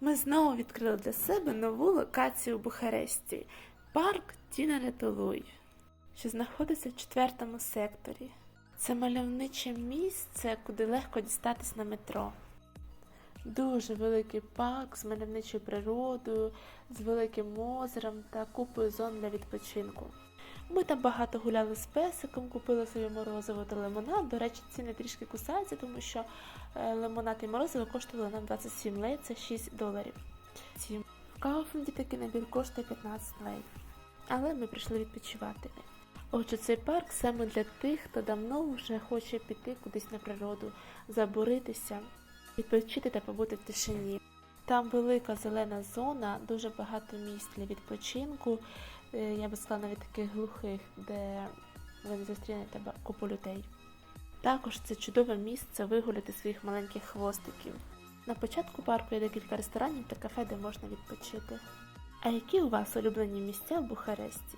Ми знову відкрили для себе нову локацію у Бухаресті парк Тінере Толуй, що знаходиться в четвертому секторі. Це мальовниче місце, куди легко дістатись на метро. Дуже великий парк з мальовничою природою, з великим озером та купою зон для відпочинку. Ми там багато гуляли з песиком, купили собі морозиво та лимонад. До речі, ціни трішки кусаються, тому що е, лимонад і морозиво коштували нам 27 лей, це 6 доларів. В Кауфленді такий набір коштує 15 лей. Але ми прийшли відпочивати. Отже, цей парк саме для тих, хто давно вже хоче піти кудись на природу, забуритися, відпочити та побути в тишині. Там велика зелена зона, дуже багато місць для відпочинку. Е, Я би сказала, навіть таких глухих, де ви не зустрінете купу людей. Також це чудове місце вигуляти своїх маленьких хвостиків. На початку парку є декілька ресторанів та кафе, де можна відпочити. А які у вас улюблені місця в Бухаресті?